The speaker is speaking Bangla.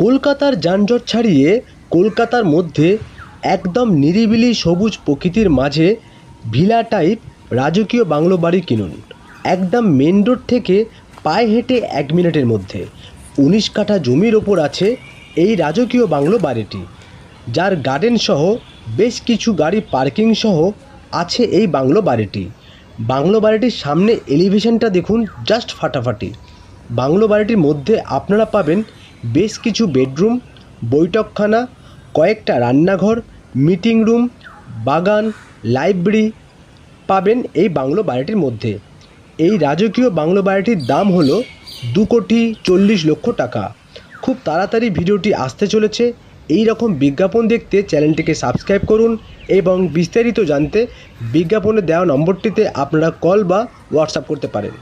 কলকাতার যানজট ছাড়িয়ে কলকাতার মধ্যে একদম নিরিবিলি সবুজ প্রকৃতির মাঝে ভিলা টাইপ রাজকীয় বাংলো বাড়ি কিনুন। একদম মেন রোড থেকে পায়ে হেঁটে এক মিনিটের মধ্যে। উনিশ কাঠা জমির ওপর আছে এই রাজকীয় বাংলো বাড়িটি। যার গার্ডেন সহ বেশ কিছু গাড়ি পার্কিং সহ আছে এই বাংলো বাড়িটি। বাংলো বাড়িটির সামনে এলিভেশনটা দেখুন জাস্ট ফাটাফাটি। বাংলো বাড়িটির মধ্যে আপনারা পাবেন বেশ কিছু বেডরুম, বৈঠকখানা, কয়েকটা রান্নাঘর, মিটিং রুম, বাগান, লাইব্রেরি পাবেন এই বাংলো বাড়িটির মধ্যে। এই রাজকীয় বাংলো বাড়িটির দাম হলো দু কোটি চল্লিশ লক্ষ টাকা। খুব তাড়াতাড়ি ভিডিওটি আসতে চলেছে। এই রকম বিজ্ঞাপন দেখতে চ্যানেলটিকে সাবস্ক্রাইব করুন এবং বিস্তারিত জানতে বিজ্ঞাপনে দেওয়া নম্বরটিতে আপনারা কল বা হোয়াটসঅ্যাপ করতে পারেন।